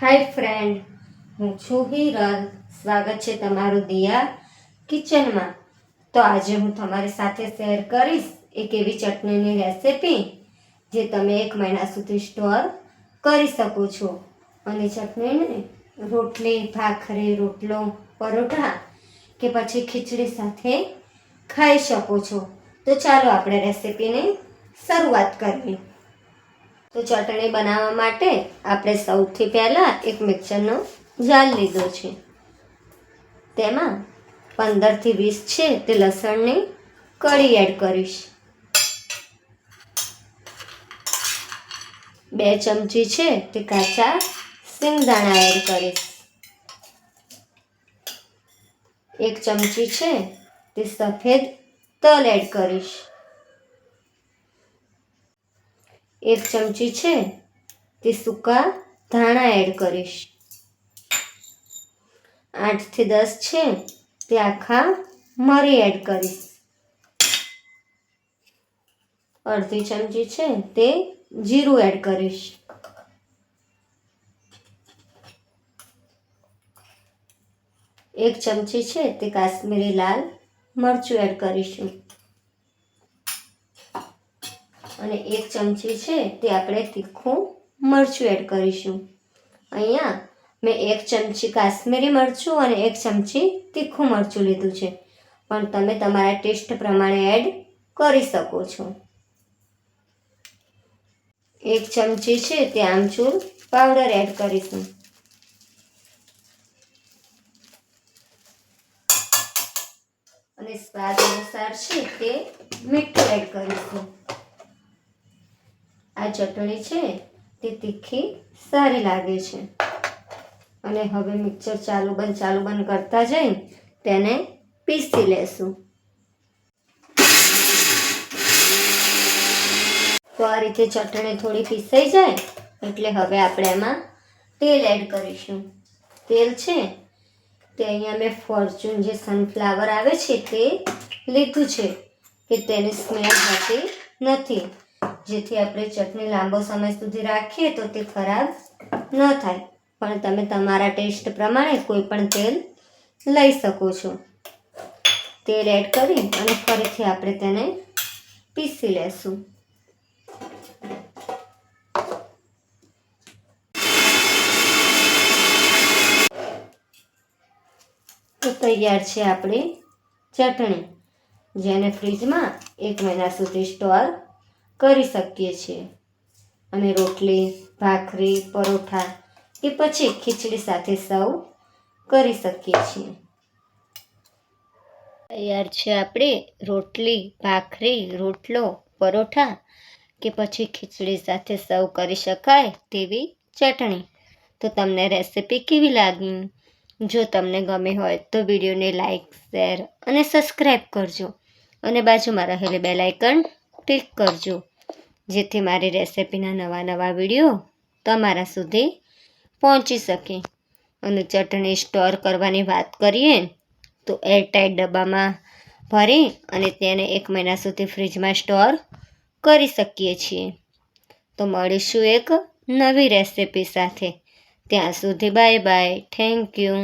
હાય friend, હું છું હિરલ. સ્વાગત છે તમારું દિયા કિચનમાં. તો આજે હું તમારી સાથે શેર કરીશ એક એવી ચટણીની રેસિપી જે તમે એક મહિના સુધી સ્ટોર કરી શકો છો. અને ચટણીને રોટલી, ભાખરી, રોટલો, પરોઠા કે પછી ખીચડી સાથે ખાઈ શકો છો. તો ચાલો આપણે રેસિપીની શરૂઆત કરીએ. તો ચટણી બનાવવા માટે આપણે સૌથી પહેલાં એક મિક્સરનો જાર લીધો છે. તેમાં પંદરથી વીસ છે તે લસણની કળી એડ કરીશ. બે ચમચી છે તે કાચા સિંગદાણા એડ કરીશ. એક ચમચી છે તે સફેદ તલ એડ કરીશ. એક ચમચી છે તે સૂકા ધાણા એડ કરીશ. આઠથી દસ છે તે આખા મરી એડ કરીશ. અડધી ચમચી છે તે જીરું એડ કરીશ. એક ચમચી છે તે કાશ્મીરી લાલ મરચું એડ કરીશું. અને એક ચમચી છે તે આપણે તીખું મરચું એડ કરીશું. અહીંયા મેં એક ચમચી કાશ્મીરી મરચું અને એક ચમચી તીખું મરચું લીધું છે. પણ તમે તમારા ટેસ્ટ પ્રમાણે એડ કરી શકો છો. એક ચમચી છે તે આમચૂર પાવડર એડ કરીશું. અને સ્વાદ અનુસાર છે તે મીઠું એડ કરીશું. ચટણી છે, તે તીખી, સારી લાગે છે. અને હવે મિક્સર ચાલુ બંધ ચાલુ બંધ કરતા જઈ તેને પીસી લેશું. તો આ રીતે ચટણી થોડી પીસાઈ જાય, એટલે હવે આપણે એમાં તેલ એડ કરીશું. તેલ છે, તે અહીંયા મેં ફોર્ચ્યુન જે સનફ્લાવર આવે છે, તે લીધું છે, કે તેની સ્મેલ હતી નથી. જેથી આપણે ચટણી લાંબો સમય સુધી રાખીએ તો તે ખરાબ ન થાય. પણ તમે તમારા ટેસ્ટ પ્રમાણે કોઈ પણ તેલ લઈ શકો છો. તેલ એડ કરી અને ફરીથી આપણે તેને પીસી લેશું. તો તૈયાર છે આપણી ચટણી, જેને ફ્રીજમાં એક મહિના સુધી સ્ટોર કરી શકીએ છીએ. અને રોટલી, ભાખરી, પરોઠા કે પછી ખીચડી સાથે સર્વ કરી શકીએ છીએ. તૈયાર છે આપણે રોટલી, ભાખરી, રોટલો, પરોઠા કે પછી ખીચડી સાથે સર્વ કરી શકાય તેવી ચટણી. તો તમને રેસિપી કેવી લાગી? જો તમને ગમે હોય તો વિડીયોને લાઈક, શેર અને સબસ્ક્રાઈબ કરજો. અને બાજુમાં રહેલી બેલ આઇકન ક્લિક કરજો. જેથી મારી રેસિપીના નવા નવા વીડિયો તમારા સુધી પહોંચી શકે. અને ચટણી સ્ટોર કરવાની વાત કરીએ તો એરટાઈટ ડબ્બામાં ભરી અને તેને એક મહિના સુધી ફ્રીજમાં સ્ટોર કરી શકીએ છીએ. તો મળીશું એક નવી રેસિપી સાથે. ત્યાં સુધી બાય બાય. Thank you.